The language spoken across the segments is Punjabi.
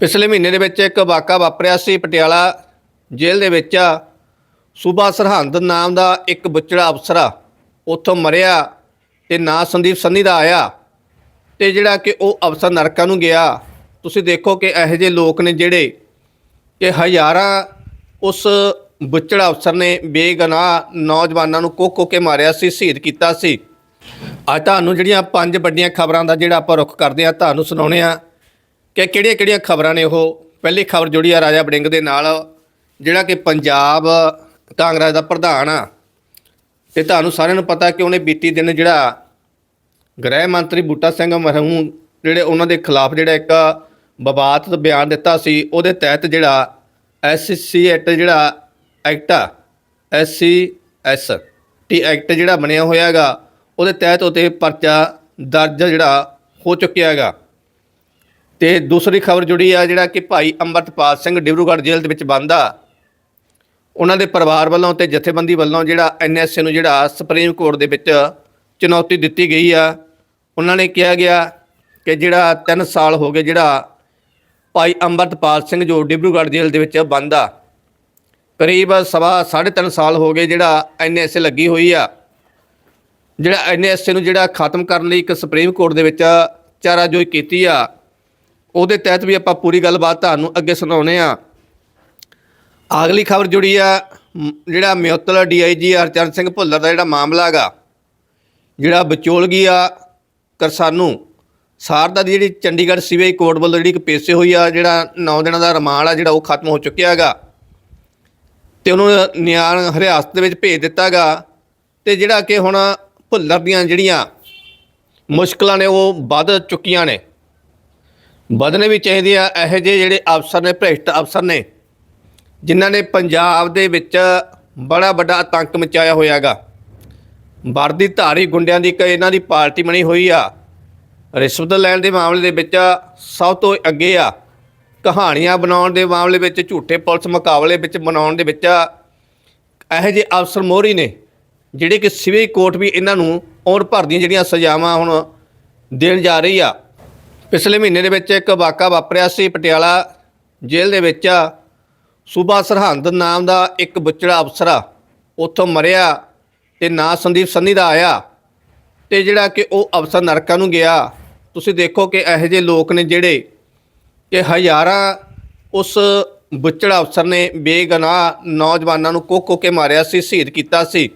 ਪਿਛਲੇ ਮਹੀਨੇ ਦੇ ਵਿੱਚ ਇੱਕ ਵਾਕਾ ਵਾਪਰਿਆ ਸੀ ਪਟਿਆਲਾ ਜੇਲ੍ਹ ਦੇ ਵਿੱਚ। ਸੂਬਾ ਸਰਹੰਦ ਨਾਮ ਦਾ ਇੱਕ ਬੁੱਚੜਾ ਅਫਸਰ ਉੱਥੋਂ ਮਰਿਆ ਤੇ ਨਾਂ ਸੰਦੀਪ ਸੰਨੀ ਦਾ ਆਇਆ ਤੇ ਜਿਹੜਾ ਕਿ ਉਹ ਅਫਸਰ ਨਰਕਾਂ ਨੂੰ ਗਿਆ। ਤੁਸੀਂ ਦੇਖੋ ਕਿ ਇਹੋ ਜਿਹੇ ਲੋਕ ਨੇ ਜਿਹੜੇ ਕਿ ਹਜ਼ਾਰਾਂ ਉਸ ਬੁੱਚੜਾ ਅਫਸਰ ਨੇ ਬੇਗਨਾਹ ਨੌਜਵਾਨਾਂ ਨੂੰ ਕੋਕ ਕੇ ਮਾਰਿਆ ਸੀ, ਸ਼ਹੀਦ ਕੀਤਾ ਸੀ। ਅੱਜ ਤੁਹਾਨੂੰ ਜਿਹੜੀਆਂ ਪੰਜ ਵੱਡੀਆਂ ਖਬਰਾਂ ਦਾ ਜਿਹੜਾ ਆਪਾਂ ਰੁਖ ਕਰਦੇ ਆ ਤੁਹਾਨੂੰ ਸੁਣਾਉਣੇ ਆ ਕਿ ਕਿਹੜੀਆਂ ਕਿਹੜੀਆਂ ਖਬਰਾਂ ਨੇ ਉਹ? ਪਹਿਲੀ ਖਬਰ ਜੁੜੀ ਆ ਰਾਜਾ ਬੜਿੰਗ ਦੇ ਨਾਲ, ਜਿਹੜਾ ਕਿ ਪੰਜਾਬ ਕਾਂਗਰਸ ਦਾ ਪ੍ਰਧਾਨ ਆ। ਤੇ ਤੁਹਾਨੂੰ ਸਾਰਿਆਂ ਨੂੰ ਪਤਾ ਕਿ ਉਹਨੇ ਬੀਤੀ ਦਿਨ ਜਿਹੜਾ ਗ੍ਰਹਿ ਮੰਤਰੀ ਬੂਟਾ ਸਿੰਘ ਮਰਹੂਮ ਜਿਹੜੇ ਉਹਨਾਂ ਦੇ ਖਿਲਾਫ ਜਿਹੜਾ ਇੱਕ ਵਿਵਾਦਤ ਬਿਆਨ ਦਿੱਤਾ ਸੀ, ਉਹਦੇ ਤਹਿਤ ਜਿਹੜਾ ਐਸਸੀ ਐਕਟ ਜਿਹੜਾ ਐਕਟ ਆ ਐਸਸੀ ਐਸ ਟੀ ਐਕਟ ਜਿਹੜਾ ਬਣਿਆ ਹੋਇਆ ਹੈਗਾ, ਉਹਦੇ ਤਹਿਤ ਉਤੇ ਪਰਚਾ ਦਰਜ ਜਿਹੜਾ ਹੋ ਚੁੱਕਿਆ ਹੈਗਾ। ਤੇ ਦੂਸਰੀ ਖਬਰ ਜੁੜੀ ਆ ਜਿਹੜਾ ਕਿ ਭਾਈ ਅੰਮ੍ਰਿਤਪਾਲ ਸਿੰਘ ਡਿਬਰੂਗੜ੍ਹ ਜੇਲ੍ਹ ਦੇ ਵਿੱਚ ਬੰਦ ਆ। ਉਹਨਾਂ ਦੇ ਪਰਿਵਾਰ ਵੱਲੋਂ ਤੇ ਜਥੇਬੰਦੀ ਵੱਲੋਂ ਜਿਹੜਾ ਐਨਐਸਏ ਨੂੰ ਜਿਹੜਾ ਸੁਪਰੀਮ ਕੋਰਟ ਦੇ ਵਿੱਚ ਚੁਣੌਤੀ ਦਿੱਤੀ ਗਈ ਆ। ਉਹਨਾਂ ਨੇ ਕਿਹਾ ਗਿਆ ਕਿ ਜਿਹੜਾ 3 ਸਾਲ ਹੋ ਗਏ ਜਿਹੜਾ ਭਾਈ ਅੰਮ੍ਰਿਤਪਾਲ ਸਿੰਘ ਜੋ ਡਿਬਰੂਗੜ੍ਹ ਜੇਲ੍ਹ ਦੇ ਵਿੱਚ ਬੰਦ ਆ। ਕਰੀਬ ਸਵਾ 3.5 ਸਾਲ ਹੋ ਗਏ ਜਿਹੜਾ ਐਨਐਸਏ ਲੱਗੀ ਹੋਈ ਆ। ਜਿਹੜਾ ਐਨਐਸਏ ਨੂੰ ਜਿਹੜਾ ਖਤਮ ਕਰਨ ਲਈ ਇੱਕ ਸੁਪਰੀਮ ਕੋਰਟ ਦੇ ਵਿੱਚ ਚਾਰਾਜੋਈ ਕੀਤੀ ਆ। ਉਹਦੇ ਤਹਿਤ ਵੀ ਆਪਾਂ ਪੂਰੀ ਗੱਲਬਾਤ ਤੁਹਾਨੂੰ ਅੱਗੇ ਸੁਣਾਉਨੇ ਆ। ਅਗਲੀ ਖਬਰ ਜੁੜੀ ਆ, ਮ- ਜਿਹੜਾ ਮਿਉਤਲ ਡੀਆਈਜੀ ਹਰਚਰਨ ਸਿੰਘ ਭੁੱਲਰ ਦਾ ਜਿਹੜਾ ਮਾਮਲਾ ਹੈਗਾ, ਜਿਹੜਾ ਵਿਚੋਲਗੀ ਆ ਕਰਸਾਨੂ। ਸਾਰਦਾ ਦੀ ਜਿਹੜੀ ਚੰਡੀਗੜ੍ਹ ਸੀਬੀਆਈ ਕੋਰਟ ਵੱਲੋਂ ਜਿਹੜੀ ਇੱਕ ਪੇਸ਼ੇ ਹੋਈ ਆ, ਜਿਹੜਾ 9 ਦਿਨਾਂ ਦਾ ਰਿਮਾਂਡ ਆ, ਜਿਹੜਾ ਉਹ ਖਤਮ ਹੋ ਚੁੱਕਿਆ ਹੈਗਾ। ਤੇ ਉਹਨੂੰ ਨਿਆਣ ਹਰਿਆਸਤ ਦੇ ਵਿੱਚ ਭੇਜ ਦਿੱਤਾਗਾ ਤੇ ਜਿਹੜਾ ਕਿ ਹੁਣ ਭੁੱਲਰ ਦੀਆਂ ਜਿਹੜੀਆਂ ਮੁਸ਼ਕਲਾਂ ਨੇ, ਉਹ ਵੱਧ ਚੁੱਕੀਆਂ ਨੇ। ਵਧਣੇ ਵੀ ਚਾਹੀਦੇ ਆ, ਇਹੋ ਜਿਹੇ ਜਿਹੜੇ ਅਫਸਰ ਨੇ, ਭ੍ਰਿਸ਼ਟ ਅਫਸਰ ਨੇ, ਜਿਨ੍ਹਾਂ ਨੇ ਪੰਜਾਬ ਦੇ ਵਿੱਚ ਬੜਾ ਵੱਡਾ ਆਤੰਕ ਮਚਾਇਆ ਹੋਇਆਗਾ। ਵਰਦੀ ਧਾਰੀ ਗੁੰਡਿਆਂ ਦੀ ਇੱਕ ਇਹਨਾਂ ਦੀ ਪਾਰਟੀ ਬਣੀ ਹੋਈ ਆ। ਰਿਸ਼ਵਤ ਲੈਣ ਦੇ ਮਾਮਲੇ ਦੇ ਵਿੱਚ ਸਭ ਤੋਂ ਅੱਗੇ ਆ। ਕਹਾਣੀਆਂ ਬਣਾਉਣ ਦੇ ਮਾਮਲੇ ਵਿੱਚ, ਝੂਠੇ ਪੁਲਿਸ ਮੁਕਾਬਲੇ ਵਿੱਚ ਬਣਾਉਣ ਦੇ ਵਿੱਚ ਇਹੋ ਜਿਹੇ ਅਫਸਰ ਮੋਹਰੀ ਨੇ, ਜਿਹੜੇ ਕਿ ਸਿਵਲ ਕੋਰਟ ਵੀ ਇਹਨਾਂ ਨੂੰ ਉਮਰ ਭਰ ਦੀਆਂ ਜਿਹੜੀਆਂ ਸਜ਼ਾਵਾਂ ਹੁਣ ਦੇਣ ਜਾ ਰਹੀ ਆ। ਪਿਛਲੇ ਮਹੀਨੇ ਦੇ ਵਿੱਚ ਇੱਕ ਵਾਕਾ ਵਾਪਰਿਆ ਸੀ ਪਟਿਆਲਾ ਜੇਲ੍ਹ ਦੇ ਵਿੱਚ। ਸੂਬਾ ਸਰਹੰਦ ਨਾਮ ਦਾ ਇੱਕ ਬੁੱਚੜਾ ਅਫਸਰ ਉੱਥੋਂ ਮਰਿਆ ਤੇ ਨਾਂ ਸੰਦੀਪ ਸੰਨੀ ਦਾ ਆਇਆ ਤੇ ਜਿਹੜਾ ਕਿ ਉਹ ਅਫਸਰ ਨਰਕਾਂ ਨੂੰ ਗਿਆ। ਤੁਸੀਂ ਦੇਖੋ ਕਿ ਇਹੋ ਜਿਹੇ ਲੋਕ ਨੇ ਜਿਹੜੇ ਕਿ ਹਜ਼ਾਰਾਂ ਉਸ ਬੁੱਚੜਾ ਅਫਸਰ ਨੇ ਬੇਗਨਾਹ ਨੌਜਵਾਨਾਂ ਨੂੰ ਕੋਕ ਕੇ ਮਾਰਿਆ ਸੀ, ਸ਼ਹੀਦ ਕੀਤਾ ਸੀ।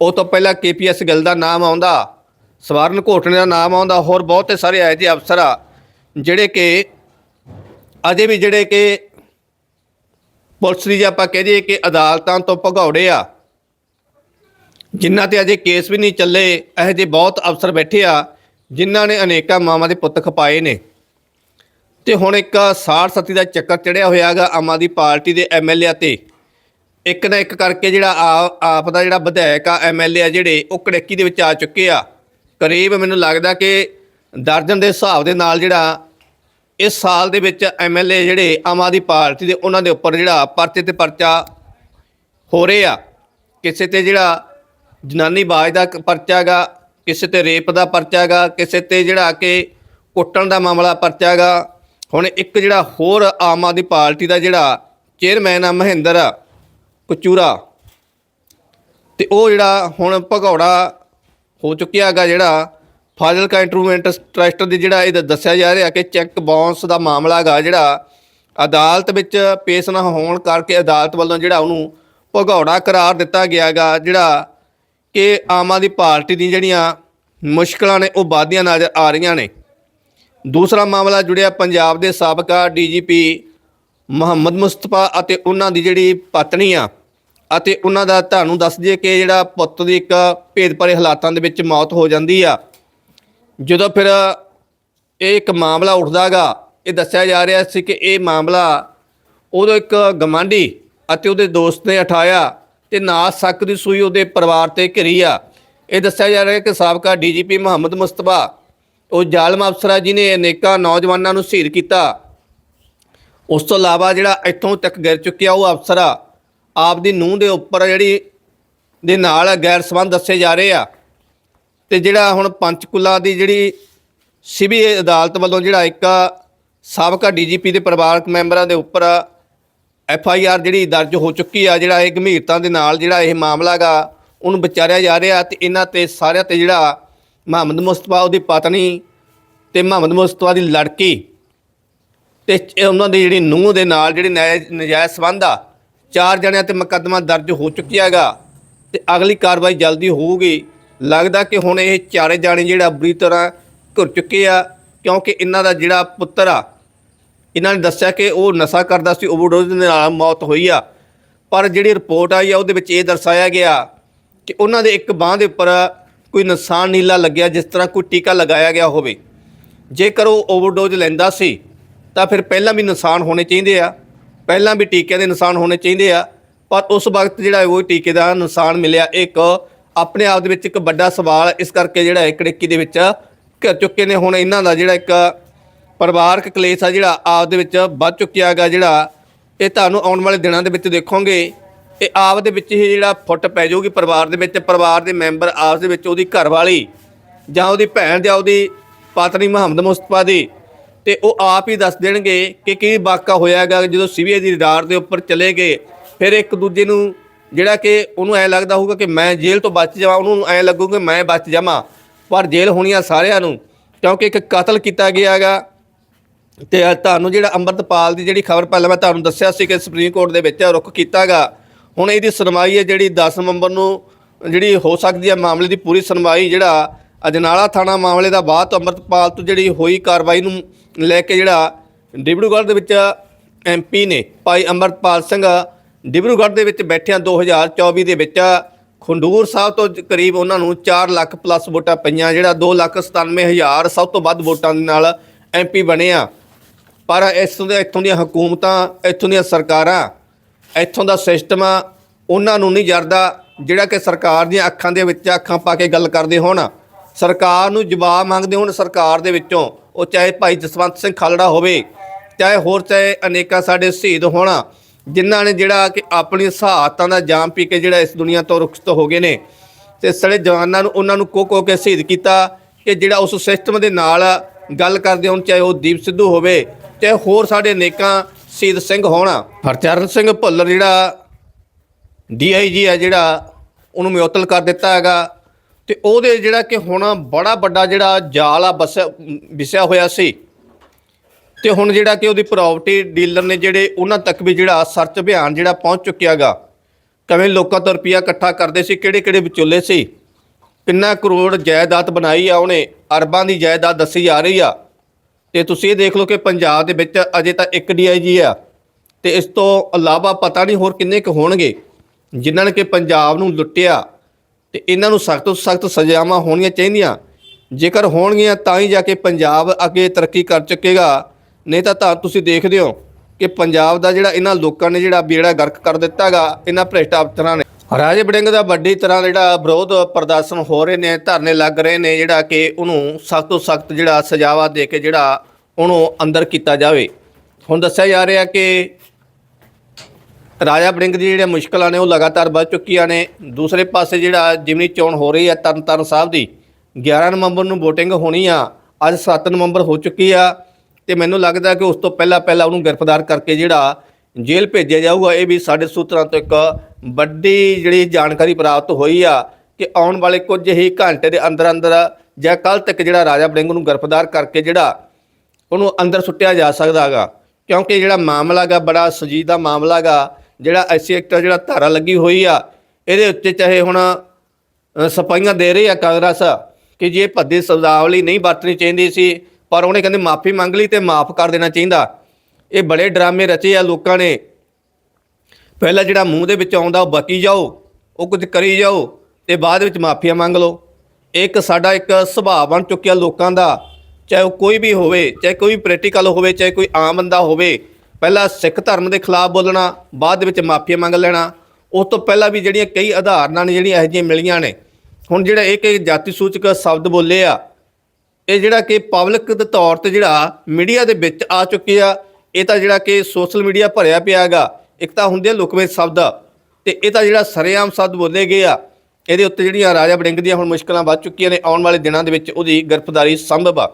ਉਹ ਤੋਂ ਪਹਿਲਾਂ ਕੇਪੀਐਸ ਗਿੱਲ ਦਾ ਨਾਮ ਆਉਂਦਾ। ਸਵਰਨ ਘੋਟਣੇ ਦਾ ਨਾਮ ਆਉਂਦਾ, ਹੋਰ ਬਹੁਤੇ ਸਾਰੇ ਇਹੋ ਜਿਹੇ ਅਫਸਰ ਆ, ਜਿਹੜੇ ਕਿ ਅਜੇ ਵੀ ਜਿਹੜੇ ਕਿ ਪੁਲਿਸ ਦੀ ਜੇ ਆਪਾਂ ਕਹਿ ਦਈਏ ਕਿ ਅਦਾਲਤਾਂ ਤੋਂ ਭਗੌੜੇ ਆ, ਜਿਨ੍ਹਾਂ ਤੇ ਅਜੇ ਕੇਸ ਵੀ ਨਹੀਂ ਚੱਲੇ, ਇਹੋ ਜਿਹੇ ਬਹੁਤ ਅਫਸਰ ਬੈਠੇ ਆ, ਜਿਨ੍ਹਾਂ ਨੇ ਅਨੇਕਾਂ ਮਾਵਾਂ ਦੇ ਪੁੱਤ ਖਪਾਏ ਨੇ। ਤੇ ਹੁਣ ਇੱਕ ਸਾੜ ਸਤੀ ਦਾ ਚੱਕਰ ਚੜਿਆ ਹੋਇਆਗਾ ਆਮ ਆਦਮੀ ਪਾਰਟੀ ਦੇ ਐਮਐਲਏ ਤੇ। ਇੱਕ ਨਾ ਇੱਕ ਕਰਕੇ ਜਿਹੜਾ ਆ- ਆਪ ਦਾ ਜਿਹੜਾ ਵਿਧਾਇਕ ਆ ਐਮਐਲਏ ਆ ਜਿਹੜੇ, ਉਹ ਕੜੇਕੀ ਦੇ ਵਿੱਚ ਆ ਚੁੱਕੇ ਆ। ਕਰੀਬ ਮੈਨੂੰ ਲੱਗਦਾ ਕਿ ਦਰਜਨ ਦੇ ਹਿਸਾਬ ਦੇ ਨਾਲ ਜਿਹੜਾ ਇਸ ਸਾਲ ਦੇ ਵਿੱਚ ਐਮਐਲਏ ਜਿਹੜੇ ਆਮ ਆਦਮੀ ਪਾਰਟੀ ਦੇ ਉਹਨਾਂ ਦੇ ਉੱਪਰ ਜਿਹੜਾ ਪਰਚੇ ਤੇ ਪਰਚਾ ਹੋ ਰਹੇ ਆ, ਕਿਸੇ ਤੇ ਜਿਹੜਾ ਜਨਾਨੀ ਬਾਜ ਦਾ ਕ- ਪਰਚਾ ਗਾ ਕਿਸੇ ਤੇ ਰੇਪ ਦਾ ਪਰਚਾ ਗਾ ਕਿਸੇ ਤੇ ਜਿਹੜਾ ਕਿ ਕੁੱਟਣ ਦਾ ਮਾਮਲਾ ਪਰਚਾ ਗਾ ਹੁਣ ਇੱਕ ਜਿਹੜਾ ਹੋਰ ਆਮ ਆਦਮੀ ਪਾਰਟੀ ਦਾ ਜਿਹੜਾ ਚੇਅਰਮੈਨ ਆ ਮਹਿੰਦਰ ਕਚੂਰਾ, ਤੇ ਉਹ ਜਿਹੜਾ ਹੁਣ ਭਗੌੜਾ ਹੋ ਚੁੱਕਿਆ ਹੈਗਾ ਜਿਹੜਾ ਫਾਜ਼ਿਲਕਾ ਇੰਟਰੂਮੈਂਟ ਟਰਸਟ ਦੀ ਜਿਹੜਾ ਇਹ ਦੱਸਿਆ ਜਾ ਰਿਹਾ ਕਿ ਚੈੱਕ ਬਾਉਂਸ ਦਾ ਮਾਮਲਾ ਹੈਗਾ ਜਿਹੜਾ ਅਦਾਲਤ ਵਿੱਚ ਪੇਸ਼ ਨਾ ਹੋਣ ਕਰਕੇ ਅਦਾਲਤ ਵੱਲੋਂ ਜਿਹੜਾ ਉਹਨੂੰ ਭਗੌੜਾ ਕਰਾਰ ਦਿੱਤਾ ਗਿਆ ਹੈਗਾ ਜਿਹੜਾ ਕਿ ਆਮ ਆਦਮੀ ਪਾਰਟੀ ਦੀਆਂ ਜਿਹੜੀਆਂ ਮੁਸ਼ਕਲਾਂ ਨੇ ਉਹ ਵਧਦੀਆਂ ਨਜ਼ਰ ਆ ਰਹੀਆਂ ਨੇ। ਦੂਸਰਾ ਮਾਮਲਾ ਜੁੜਿਆ ਪੰਜਾਬ ਦੇ ਸਾਬਕਾ ਡੀਜੀਪੀ ਮੁਹੰਮਦ ਮੁਸਤਫਾ ਅਤੇ ਉਹਨਾਂ ਦੀ ਜਿਹੜੀ ਪਤਨੀ ਆ ਅਤੇ ਉਹਨਾਂ ਦਾ ਤੁਹਾਨੂੰ ਦੱਸ ਦਈਏ ਕਿ ਜਿਹੜਾ ਪੁੱਤ ਦੀ ਇੱਕ ਭੇਦਭਰੇ ਹਾਲਾਤਾਂ ਦੇ ਵਿੱਚ ਮੌਤ ਹੋ ਜਾਂਦੀ ਆ। ਜਦੋਂ ਫਿਰ ਇਹ ਇੱਕ ਮਾਮਲਾ ਉੱਠਦਾਗਾ ਇਹ ਦੱਸਿਆ ਜਾ ਰਿਹਾ ਸੀ ਕਿ ਇਹ ਮਾਮਲਾ ਉਦੋਂ ਇੱਕ ਗਮਾਂਡੀ ਅਤੇ ਉਹਦੇ ਦੋਸਤ ਨੇ ਉਠਾਇਆ ਤੇ ਨਾ ਸ਼ੱਕ ਦੀ ਸੂਈ ਉਹਦੇ ਪਰਿਵਾਰ ਤੇ ਘਿਰੀ ਆ। ਇਹ ਦੱਸਿਆ ਜਾ ਰਿਹਾ ਕਿ ਸਾਬਕਾ ਡੀਜੀਪੀ ਮੁਹੰਮਦ ਮੁਸਤਫਾ, ਉਹ ਜ਼ਾਲਮ ਅਫਸਰ ਆ, ਜਿਹਨੇ ਅਨੇਕਾਂ ਨੌਜਵਾਨਾਂ ਨੂੰ ਸ਼ਹੀਦ ਕੀਤਾ। ਉਸ ਤੋਂ ਇਲਾਵਾ ਜਿਹੜਾ ਇੱਥੋਂ ਤੱਕ ਗਿਰ ਚੁੱਕਿਆ ਉਹ ਅਫਸਰ ਆ ਆਪ ਦੀ ਨੂੰਹ ਦੇ ਉੱਪਰ ਜਿਹੜੀ ਦੇ ਨਾਲ ਗੈਰ ਸੰਬੰਧ ਦੱਸੇ ਜਾ ਰਹੇ ਆ। ਤੇ ਜਿਹੜਾ ਹੁਣ ਪੰਚਕੁਲਾ ਦੀ ਜਿਹੜੀ ਸਿਵੀ ਅਦਾਲਤ ਵੱਲੋਂ ਜਿਹੜਾ ਇੱਕ ਸਾਬਕਾ ਡੀਜੀਪੀ ਦੇ ਪਰਿਵਾਰਕ ਮੈਂਬਰਾਂ ਦੇ ਉੱਪਰ ਐਫ ਆਈ ਆਰ ਜਿਹੜੀ ਦਰਜ ਹੋ ਚੁੱਕੀ ਆ, ਜਿਹੜਾ ਇਹ ਗੰਭੀਰਤਾ ਦੇ ਨਾਲ ਜਿਹੜਾ ਇਹ ਮਾਮਲਾ ਗਾ, ਉਹਨੂੰ ਵਿਚਾਰਿਆ ਜਾ ਰਿਹਾ ਤੇ ਇਹਨਾਂ ਤੇ ਸਾਰਿਆਂ ਤੇ ਜਿਹੜਾ ਮੁਹੰਮਦ ਮੁਸਤਫਾ, ਉਹਦੀ ਪਤਨੀ ਤੇ ਮੁਹੰਮਦ ਮੁਸਤਫਾ ਦੀ ਲੜਕੀ ਤੇ ਉਹਨਾਂ ਦੀ ਜਿਹੜੀ ਨੂੰਹ ਦੇ ਨਾਲ ਜਿਹੜੀ ਨਾਜਾਇਜ਼ ਨਜਾਇਜ਼ ਸੰਬੰਧ ਆ ਚਾਰ ਜਣਿਆਂ ਤੇ ਮੁਕੱਦਮਾ ਦਰਜ ਹੋ ਚੁੱਕਿਆ ਹੈਗਾ ਤੇ ਅਗਲੀ ਕਾਰਵਾਈ ਜਲਦੀ ਹੋਊਗੀ। ਲੱਗਦਾ ਕਿ ਹੁਣ ਇਹ ਚਾਰੇ ਜਾਣੇ ਜਿਹੜਾ ਬੁਰੀ ਤਰ੍ਹਾਂ ਘੁਰ ਚੁੱਕੇ ਆ, ਕਿਉਂਕਿ ਇਹਨਾਂ ਦਾ ਜਿਹੜਾ ਪੁੱਤਰ ਆ, ਇਹਨਾਂ ਨੇ ਦੱਸਿਆ ਕਿ ਉਹ ਨਸ਼ਾ ਕਰਦਾ ਸੀ, ਓਵਰਡੋਜ਼ ਦੇ ਨਾਲ ਮੌਤ ਹੋਈ ਆ। ਪਰ ਜਿਹੜੀ ਰਿਪੋਰਟ ਆਈ ਆ, ਉਹਦੇ ਵਿੱਚ ਇਹ ਦਰਸਾਇਆ ਗਿਆ ਕਿ ਉਹਨਾਂ ਦੇ ਇੱਕ ਬਾਹ ਦੇ ਉੱਪਰ ਕੋਈ ਨਿਸ਼ਾਨ ਨੀਲਾ ਲੱਗਿਆ, ਜਿਸ ਤਰ੍ਹਾਂ ਕੋਈ ਟੀਕਾ ਲਗਾਇਆ ਗਿਆ ਹੋਵੇ। ਜੇਕਰ ਉਹ ਓਵਰਡੋਜ਼ ਲੈਂਦਾ ਸੀ, ਤਾਂ ਫਿਰ ਪਹਿਲਾਂ ਵੀ ਨਿਸ਼ਾਨ ਹੋਣੇ ਚਾਹੀਦੇ ਆ। ਪਹਿਲਾਂ ਵੀ ਟੀਕਿਆਂ ਦੇ ਨਿਸ਼ਾਨ ਹੋਣੇ ਚਾਹੀਦੇ ਆ, ਪਰ ਉਸ ਵਕਤ ਜਿਹੜਾ ਉਹ ਟੀਕੇ ਦਾ ਨਿਸ਼ਾਨ ਮਿਲਿਆ, ਇੱਕ ਆਪਣੇ ਆਪ ਦੇ ਵਿੱਚ ਇੱਕ ਵੱਡਾ ਸਵਾਲ ਇਸ ਕਰਕੇ ਜਿਹੜਾ ਇਹ ਕੜਿੱਕੀ ਦੇ ਵਿੱਚ ਘਿਰ ਚੁੱਕੇ ਨੇ, ਹੁਣ ਇਹਨਾਂ ਦਾ ਜਿਹੜਾ ਇੱਕ ਪਰਿਵਾਰਕ ਕਲੇਸ਼ ਆ ਜਿਹੜਾ ਆਪ ਦੇ ਵਿੱਚ ਵੱਧ ਚੁੱਕਿਆ ਹੈਗਾ ਜਿਹੜਾ, ਇਹ ਤੁਹਾਨੂੰ ਆਉਣ ਵਾਲੇ ਦਿਨਾਂ ਦੇ ਵਿੱਚ ਦੇਖੋਗੇ। ਇਹ ਆਪ ਦੇ ਵਿੱਚ ਹੀ ਜਿਹੜਾ ਫੁੱਟ ਪੈ ਜਾਊਗੀ ਪਰਿਵਾਰ ਦੇ ਵਿੱਚ, ਪਰਿਵਾਰ ਦੇ ਮੈਂਬਰ ਆਪਸ ਦੇ ਵਿੱਚ, ਉਹਦੀ ਘਰਵਾਲੀ ਜਾਂ ਉਹਦੀ ਭੈਣ ਜਾਂ ਉਹਦੀ ਪਤਨੀ ਮੁਹੰਮਦ ਮੁਸਤਫਾ ਦੀ ਤੇ ਉਹ ਆਪ ਹੀ ਦੱਸ ਦੇਣਗੇ ਕਿ ਕੀ ਵਾਕਾ ਹੋਇਆ ਹੈਗਾ ਜਦੋਂ ਸੀਬੀਆਈ ਦੀ ਰਡਾਰ ਦੇ ਉੱਪਰ ਚਲੇ ਗਏ, ਫਿਰ ਇੱਕ ਦੂਜੇ ਨੂੰ ਜਿਹੜਾ ਕਿ ਉਹਨੂੰ ਐ ਲੱਗਦਾ ਹੋਊਗਾ ਕਿ ਮੈਂ ਜੇਲ੍ਹ ਤੋਂ ਬਚ ਜਾਵਾਂ, ਉਹਨੂੰ ਐ ਲੱਗੂਗਾ ਮੈਂ ਬਚ ਜਾਵਾਂ, ਪਰ ਜੇਲ੍ਹ ਹੋਣੀ ਆ ਸਾਰਿਆਂ ਨੂੰ, ਕਿਉਂਕਿ ਇੱਕ ਕਤਲ ਕੀਤਾ ਗਿਆ ਹੈਗਾ। ਤੇ ਤੁਹਾਨੂੰ ਜਿਹੜਾ ਅੰਮ੍ਰਿਤਪਾਲ ਦੀ ਜਿਹੜੀ ਖਬਰ ਪਹਿਲਾਂ ਮੈਂ ਤੁਹਾਨੂੰ ਦੱਸਿਆ ਸੀ ਕਿ ਸੁਪਰੀਮ ਕੋਰਟ ਦੇ ਵਿੱਚ ਰੁਕ ਕੀਤਾਗਾ ਹੁਣ ਇਹਦੀ ਸੁਣਵਾਈ ਹੈ ਜਿਹੜੀ 10 ਨਵੰਬਰ ਨੂੰ ਜਿਹੜੀ ਹੋ ਸਕਦੀ ਹੈ ਮਾਮਲੇ ਦੀ ਪੂਰੀ ਸੁਣਵਾਈ, ਜਿਹੜਾ ਅਜਨਾਲਾ ਥਾਣਾ ਮਾਮਲੇ ਦਾ ਬਾਅਦ ਤੋਂ ਅੰਮ੍ਰਿਤਪਾਲ ਤੋਂ ਜਿਹੜੀ ਹੋਈ ਕਾਰਵਾਈ ਨੂੰ ਲੈ ਕੇ ਜਿਹੜਾ ਡਿਬਰੂਗੜ੍ਹ ਦੇ ਵਿੱਚ ਐਮਪੀ ਨੇ ਭਾਈ ਅੰਮ੍ਰਿਤਪਾਲ ਸਿੰਘ ਡਿਬਰੂਗੜ੍ਹ ਦੇ ਵਿੱਚ ਬੈਠਿਆਂ 2024 ਦੇ ਵਿੱਚ ਖੰਡੂਰ ਸਾਹਿਬ ਤੋਂ ਕਰੀਬ ਉਹਨਾਂ ਨੂੰ 4 ਲੱਖ ਪਲੱਸ ਵੋਟਾਂ ਪਈਆਂ, ਜਿਹੜਾ 2 ਲੱਖ 97 ਹਜ਼ਾਰ ਸਭ ਤੋਂ ਵੱਧ ਵੋਟਾਂ ਦੇ ਨਾਲ ਐਮਪੀ ਆ। ਪਰ ਇਸ ਦੇ ਇੱਥੋਂ ਦੀਆਂ ਹਕੂਮਤਾਂ, ਇੱਥੋਂ ਦੀਆਂ ਸਰਕਾਰਾਂ, ਇੱਥੋਂ ਦਾ ਸਿਸਟਮ ਉਹਨਾਂ ਨੂੰ ਨਹੀਂ ਜਰਦਾ ਜਿਹੜਾ ਕਿ ਸਰਕਾਰ ਦੀਆਂ ਅੱਖਾਂ ਦੇ ਵਿੱਚ ਅੱਖਾਂ ਪਾ ਕੇ ਗੱਲ ਕਰਦੇ ਹੋਣ। ਸਰਕਾਰ ਨੂੰ ਜਵਾਬ ਮੰਗਦੇ ਹੋਣ ਸਰਕਾਰ ਦੇ ਵਿੱਚੋਂ, ਉਹ ਚਾਹੇ ਭਾਈ ਜਸਵੰਤ ਸਿੰਘ ਖਾਲੜਾ ਹੋਵੇ, ਚਾਹੇ ਹੋਰ ਚਾਹੇ ਅਨੇਕਾਂ ਸਾਡੇ ਸ਼ਹੀਦ ਹੋਣ, ਜਿਨ੍ਹਾਂ ਨੇ ਜਿਹੜਾ ਕਿ ਆਪਣੀ ਸਹਾਇਤਾਂ ਦਾ ਜਾਮ ਪੀ ਕੇ ਜਿਹੜਾ ਇਸ ਦੁਨੀਆ ਤੋਂ ਰੁਖਸਤ ਹੋ ਗਏ ਨੇ, ਤੇ ਸੜੇ ਜਵਾਨਾਂ ਨੂੰ, ਉਹਨਾਂ ਨੂੰ ਕੋ ਕੋ ਕੇ ਸ਼ਹੀਦ ਕੀਤਾ, ਕਿ ਜਿਹੜਾ ਉਸ ਸਿਸਟਮ ਦੇ ਨਾਲ ਗੱਲ ਕਰਦੇ ਹੋਣ, ਚਾਹੇ ਉਹ ਦੀਪ ਸਿੱਧੂ ਹੋਵੇ, ਚਾਹੇ ਹੋਰ ਸਾਡੇ ਅਨੇਕਾਂ ਸ਼ਹੀਦ ਸਿੰਘ ਹੋਣ। ਹਰਚਰਨ ਸਿੰਘ ਭੁੱਲਰ ਜਿਹੜਾ ਡੀਆਈਜੀ ਹੈ ਜਿਹੜਾ, ਉਹਨੂੰ ਮੁਅੱਤਲ ਕਰ ਦਿੱਤਾ ਹੈਗਾ। ਤੇ ਉਹਦੇ ਜਿਹੜਾ ਕਿ ਹੁਣ ਬੜਾ ਵੱਡਾ ਜਿਹੜਾ ਜਾਲ ਆ ਬਸ ਵਿਸਿਆ ਹੋਇਆ ਸੀ। ਤੇ ਹੁਣ ਜਿਹੜਾ ਕਿ ਉਹਦੀ ਪ੍ਰਾਪਰਟੀ ਡੀਲਰ ਨੇ ਜਿਹੜੇ ਉਹਨਾਂ ਤੱਕ ਵੀ ਜਿਹੜਾ ਸਰਚ ਅਭਿਆਨ ਜਿਹੜਾ ਪਹੁੰਚ ਚੁੱਕਿਆਗਾ ਕਿਵੇਂ ਲੋਕਾਂ ਤੋਂ ਰੁਪਈਆ ਇਕੱਠਾ ਕਰਦੇ ਸੀ ਕਿਹੜੇ ਕਿਹੜੇ ਵਿਚੋਲੇ ਸੀ, ਕਿੰਨਾ ਕਰੋੜ ਜਾਇਦਾਦ ਬਣਾਈ ਆ ਉਹਨੇ, ਅਰਬਾਂ ਦੀ ਜਾਇਦਾਦ ਦੱਸੀ ਜਾ ਰਹੀ ਆ। ਤੇ ਤੁਸੀਂ ਇਹ ਦੇਖ ਲਓ ਕਿ ਪੰਜਾਬ ਦੇ ਵਿੱਚ ਅਜੇ ਤਾਂ ਇੱਕ ਡੀਆਈਜੀ ਆ, ਤੇ ਇਸ ਤੋਂ ਇਲਾਵਾ ਪਤਾ ਨਹੀਂ ਹੋਰ ਕਿੰਨੇ ਕੁ ਹੋਣਗੇ, ਜਿਨ੍ਹਾਂ ਨੇ ਕਿ ਪੰਜਾਬ ਨੂੰ ਲੁੱਟਿਆ। ਤੇ ਇਹਨਾਂ ਨੂੰ ਸਖਤ ਤੋਂ ਸਖਤ ਸਜ਼ਾਵਾਂ ਹੋਣੀਆਂ ਚਾਹੀਦੀਆਂ। ਜੇਕਰ ਹੋਣਗੀਆਂ ਤਾਂ ਹੀ ਜਾ ਕੇ ਪੰਜਾਬ ਅੱਗੇ ਤਰੱਕੀ ਕਰ ਚੁੱਕੇਗਾ। ਨਹੀਂ ਤਾਂ ਤਾਂ ਤੁਸੀਂ ਦੇਖਦੇ ਹੋ ਕਿ ਪੰਜਾਬ ਦਾ ਜਿਹੜਾ ਇਹਨਾਂ ਲੋਕਾਂ ਨੇ ਜਿਹੜਾ ਬੇੜਾ ਗਰਕ ਕਰ ਦਿੱਤਾਗਾ, ਇਹਨਾਂ ਭ੍ਰਿਸ਼ਟ ਅਫਸਰਾਂ ਨੇ। ਰਾਜੇ ਬੜਿੰਗ ਦਾ ਵੱਡੀ ਤਰ੍ਹਾਂ ਜਿਹੜਾ ਵਿਰੋਧ ਪ੍ਰਦਰਸ਼ਨ ਹੋ ਰਹੇ ਨੇ, ਧਰਨੇ ਲੱਗ ਰਹੇ ਨੇ, ਜਿਹੜਾ ਕਿ ਉਹਨੂੰ ਸਖਤ ਤੋਂ ਸਖਤ ਜਿਹੜਾ ਸਜ਼ਾਵਾ ਦੇ ਕੇ ਜਿਹੜਾ ਉਹਨੂੰ ਅੰਦਰ ਕੀਤਾ ਜਾਵੇ। ਹੁਣ ਦੱਸਿਆ ਜਾ ਰਿਹਾ ਕਿ ਰਾਜਾ ਬੜਿੰਗ ਦੀ ਜਿਹੜੀਆਂ ਮੁਸ਼ਕਲਾਂ ਨੇ ਉਹ ਲਗਾਤਾਰ ਵੱਧ ਚੁੱਕੀਆਂ ਨੇ। ਦੂਸਰੇ ਪਾਸੇ ਜਿਹੜਾ ਜਿਮਨੀ ਚੋਣ ਹੋ ਰਹੀ ਹੈ, ਤਰਨਤਾਰਨ ਸਾਹਿਬ ਦੀ 11 ਨਵੰਬਰ ਨੂੰ VOTING ਹੋਣੀ ਆ। ਅੱਜ 7 ਨਵੰਬਰ ਹੋ ਚੁੱਕੀ ਆ ਤੇ ਮੈਨੂੰ ਲੱਗਦਾ ਕਿ ਉਸ ਤੋਂ ਪਹਿਲਾਂ ਪਹਿਲਾਂ ਉਹਨੂੰ ਗ੍ਰਿਫਤਾਰ ਕਰਕੇ ਜਿਹੜਾ ਜੇਲ੍ਹ ਭੇਜਿਆ ਜਾਊਗਾ, ਇਹ ਵੀ ਸਾਡੇ ਸੂਤਰਾਂ ਤੋਂ ਇੱਕ ਵੱਡੀ ਜਿਹੜੀ ਜਾਣਕਾਰੀ ਪ੍ਰਾਪਤ ਹੋਈ ਆ ਕਿ ਆਉਣ ਵਾਲੇ ਕੁਝ ਹੀ ਘੰਟੇ ਦੇ ਅੰਦਰ ਅੰਦਰ ਜਾਂ ਕੱਲ ਤੱਕ ਜਿਹੜਾ ਰਾਜਾ ਬੜਿੰਗ ਨੂੰ ਗ੍ਰਿਫਤਾਰ ਕਰਕੇ ਜਿਹੜਾ ਉਹਨੂੰ ਅੰਦਰ ਸੁੱਟਿਆ ਜਾ ਸਕਦਾ ਹੈਗਾ। ਕਿਉਂਕਿ ਜਿਹੜਾ ਮਾਮਲਾ ਗਾ ਬੜਾ ਸੰਜੀਦਾ ਮਾਮਲਾ ਗਾ ਜਿਹੜਾ ਐਸਸੀ ਐਕਟ ਜਿਹੜਾ ਧਾਰਾ ਲੱਗੀ ਹੋਈ ਆ ਇਹਦੇ ਉੱਤੇ ਚਾਹੇ ਹੁਣ ਅ, ਸਫਾਈਆਂ ਦੇ ਰਹੀ ਆ ਕਾਂਗਰਸ ਕਿ ਜੇ ਭੱਦੀ ਸਬਦਾਵਲੀ ਨਹੀਂ ਵਰਤਣੀ ਚਾਹੀਦੀ ਸੀ ਪਰ ਉਹਨੇ ਕਹਿੰਦੇ ਮਾਫੀ ਮੰਗ ਲਈ ਤੇ ਮਾਫ ਕਰ ਦੇਣਾ ਚਾਹੀਦਾ। ਇਹ ਬੜੇ ਡਰਾਮੇ ਰਚੇ ਆ ਲੋਕਾਂ ਨੇ। ਪਹਿਲਾਂ ਜਿਹੜਾ ਮੂੰਹ ਦੇ ਵਿੱਚ ਆਉਂਦਾ ਉਹ ਬਕੀ ਜਾਓ ਉਹ ਕੁਝ ਕਰੀ ਜਾਓ ਤੇ ਬਾਅਦ ਵਿੱਚ ਮਾਫੀਆ ਮੰਗ ਲਓ। ਇੱਕ ਸਾਡਾ ਇੱਕ ਸੁਭਾਅ ਬਣ ਚੁੱਕਿਆ ਲੋਕਾਂ ਦਾ ਚਾਹੇ ਉਹ ਕੋਈ ਵੀ ਹੋਵੇ ਚਾਹੇ ਕੋਈ ਪੋਲੀਟੀਕਲ ਹੋਵੇ ਚਾਹੇ ਕੋਈ ਆਮ ਬੰਦਾ ਹੋਵੇ। ਪਹਿਲਾਂ ਸਿੱਖ ਧਰਮ ਦੇ ਖਿਲਾਫ ਬੋਲਣਾ, ਬਾਅਦ ਦੇ ਵਿੱਚ ਮਾਫੀਆਂ ਮੰਗ ਲੈਣਾ। ਉਸ ਤੋਂ ਪਹਿਲਾਂ ਵੀ ਜਿਹੜੀਆਂ ਕਈ ਉਦਾਹਰਨਾਂ ਨੇ, ਜਿਹੜੀਆਂ ਇਹੋ ਜਿਹੀਆਂ ਮਿਲੀਆਂ ਨੇ। ਹੁਣ ਜਿਹੜਾ ਇਹ ਕਿ ਜਾਤੀ ਸੂਚਕ ਸ਼ਬਦ ਬੋਲੇ ਆ, ਇਹ ਜਿਹੜਾ ਕਿ ਪਬਲਿਕ ਦੇ ਤੌਰ ਤੇ ਜਿਹੜਾ ਮੀਡੀਆ ਦੇ ਵਿੱਚ ਆ ਚੁੱਕੇ ਆ, ਇਹ ਤਾਂ ਜਿਹੜਾ ਕਿ ਸੋਸ਼ਲ ਮੀਡੀਆ ਭਰਿਆ ਪਿਆ ਹੈਗਾ। ਇੱਕ ਤਾਂ ਹੁੰਦੇ ਆ ਲੁਕਵੇਂ ਸ਼ਬਦ, ਤੇ ਇਹ ਤਾਂ ਜਿਹੜਾ ਸਰੇਆਮ ਸ਼ਬਦ ਬੋਲੇ ਗਏ ਆ, ਇਹਦੇ ਉੱਤੇ ਜਿਹੜੀਆਂ ਰਾਜਾ ਬੜਿੰਗ ਦੀਆਂ ਹੁਣ ਮੁਸ਼ਕਲਾਂ ਵੱਧ ਚੁੱਕੀਆਂ ਨੇ, ਆਉਣ ਵਾਲੇ ਦਿਨਾਂ ਦੇ ਵਿੱਚ ਉਹਦੀ ਗ੍ਰਿਫਤਾਰੀ ਸੰਭਵ ਆ।